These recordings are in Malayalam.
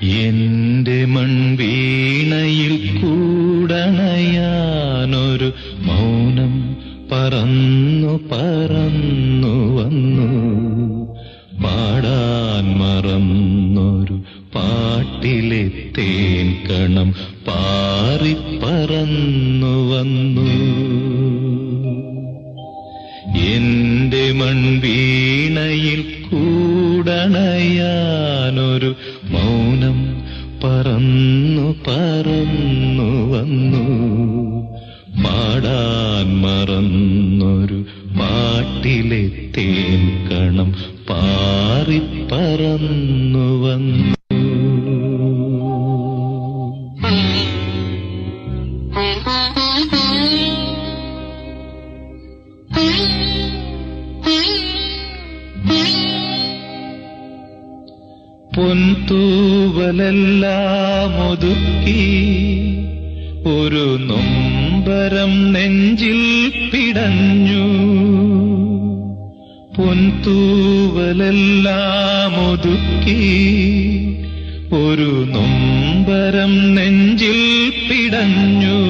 എന്റെ മൺവീണയിൽ കൂടണയാനൊരു മൗനം പറന്നു പറന്നു വന്നു. പാടാൻ മറന്നൊരു പാട്ടിലെ തേൻ കണം പാറിപ്പറന്നു വന്നു. എന്റെ മൺവീണയിൽ കൂടണയാനൊരു പറന്നു പറന്നു വന്നു. പാടാൻ മറന്നൊരു പാട്ടിലെ തേൻ കണം പാറിപ്പറന്നു വന്നു. പൊൻതൂവലെല്ലാം ഒതുക്കി ഒരു നൊമ്പരം നെഞ്ചിൽ പിടഞ്ഞു. പൊൻതൂവലെല്ലാം ഒതുക്കി ഒരു നൊമ്പരം നെഞ്ചിൽ പിടഞ്ഞു.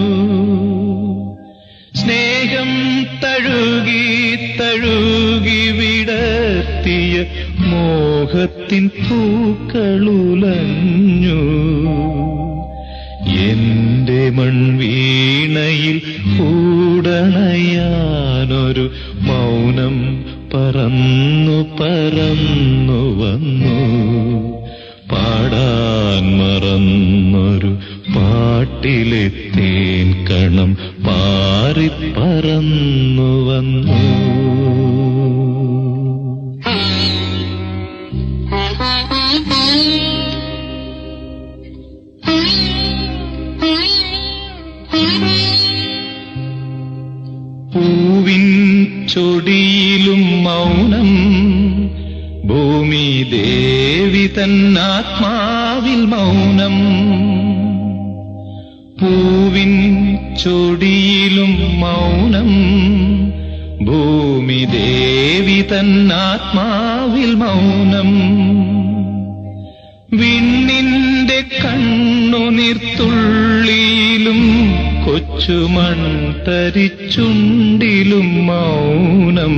സ്നേഹം തഴുകി തഴുകി വിടത്തിയ മോഹത്തിൻ പൂക്കളുലഞ്ഞു. എന്റെ മൺവീണയിൽ കൂടണയാനൊരു മൗനം പറന്നു പറന്നു വന്നു. പാടാൻ മറന്നൊരു പാട്ടിലെ കണം കണം പാറിപ്പറന്നു വന്നു. പൂവിൻ ചൊടിയിലും മൗനം ഭൂമി ദേവി തന്നാത്മാവിൽ മൗനം. പൂവിൻ ചൊടിയിലും മൗനം ഭൂമി ദേവി തന്നാത്മാവിൽ മൗനം. വിണ്ണിന്റെ കണ്ണുനീർത്തുള്ളിയിലും കൊച്ചുമൺ തരിച്ചുണ്ടിലും മൗനം.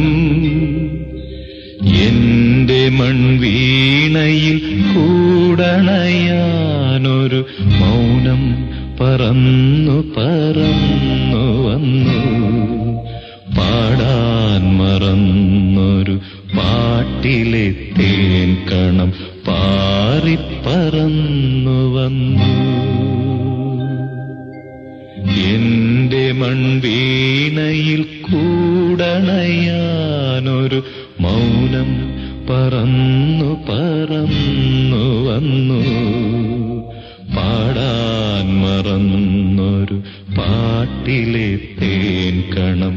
എന്റെ മൺവീണയിൽ കൂടണയാനൊരു മൗനം പറന്നു പറന്നു വന്നു. പാടാൻ മറന്നൊരു പാട്ടിലെ തേൻ കണം പാറിപ്പറന്നു വന്നു. എന്റെ മൺവീണയിൽ കൂടണയാനൊരു മൗനം പറന്നു പറന്നു വന്നു. പാടാൻ മറന്നൊരു പാട്ടിലെ തേൻ കണം